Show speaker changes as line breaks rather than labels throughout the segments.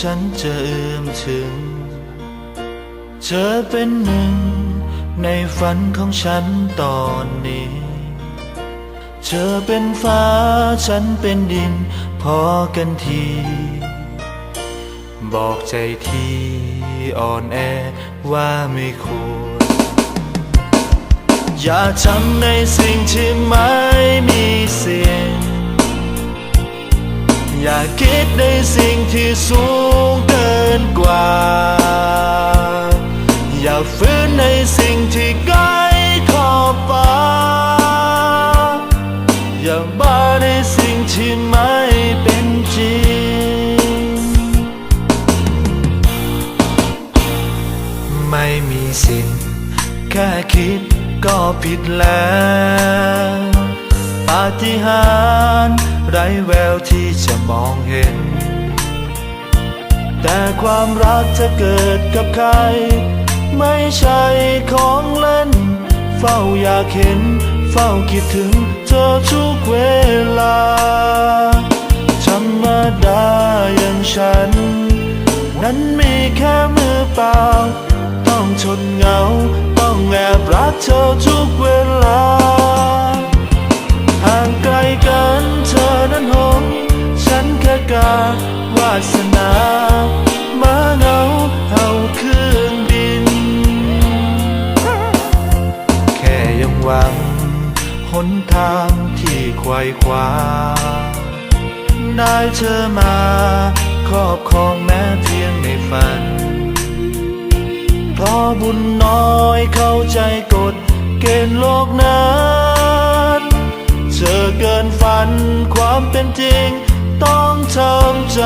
ฉันจะเอื้อมถึง เธอเป็นหนึ่ง ในฝันของฉันตอนนี้ เธอเป็นฟ้าฉันเป็นดิน พอกันที บอกใจที่อ่อนแอว่าไม่ควร อย่าทำในสิ่งที่ไม่มีเสียง อย่าคิดในสิ่งที่สูงเกินกว่า อย่าฝืนในสิ่งที่ใกล้ขอบฟ้า อย่าบ้าในสิ่งที่ไม่เป็นจริง ไม่มีสิทธิ์แค่คิดก็ผิดแล้วาฏิหาริย์ไร้แววที่จะมองเห็น แต่ความรักจะเกิดกับใคร ไม่ใช่ของเล่น เฝ้าอยากเห็น เฝ้าคิดถึงเธอทุกเวลา ธรรมดาอย่างฉัน นั้นมีแค่มือเปล่า ต้องทนเหงา ต้องแอบรักเธอทุก สนามาเหงาเอาคืนบิน แค่ยังหวังหนทางที่ควายคว้าได้เธอมาครอบครองแม้เพียงในฝัน เพราะบุญน้อยเข้าใจกฎเกณฑ์โลกนั้นเธอเกินฝันความเป็นจริงต้องทำใจ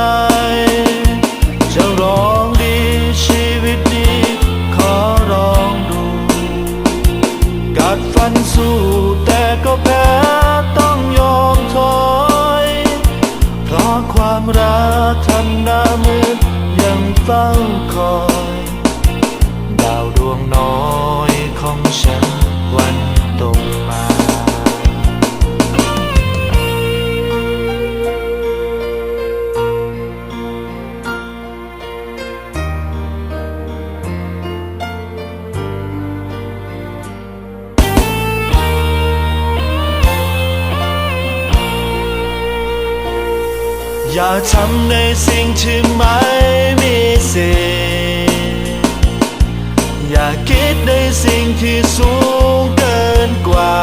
กัดฟันสู้แต่ก็แพ้ต้องยอมถอย เพราะความรักทำหน้ามืด อย่าทำในสิ่งที่ไม่มีสิอย่าคิดในสิ่งที่สูงเกินกว่า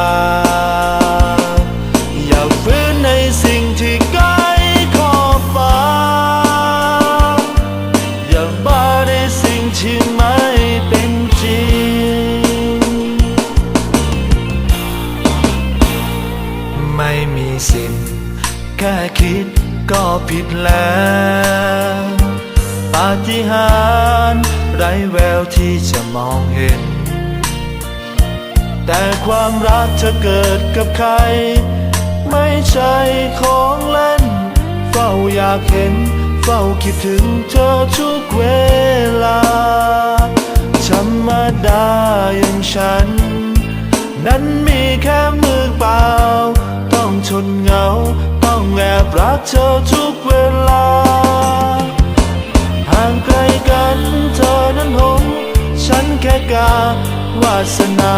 อย่าฝืนในสิ่งที่ใกล้ขอบฟ้า อย่าบ้าในสิ่งที่ไม่เป็นจริง ไม่มีสิทธิ์แค่คิด ก็ผิดแล้วปาฏิหาริย์ไร้แววที่จะมองเห็น แต่ความรักจะเกิดกับใคร ไม่ใช่ของเล่น เฝ้าอยากเห็น เฝ้าคิดถึงเธอทุกเวลาธรรมดาอย่างฉัน นั้นมีแค่มือเปล่า ต้องทนเหงา ต้องแอบรักเธอทุกเวลา ห่างไกลกันเธอนั้นหง ฉันแค่กาวาสนา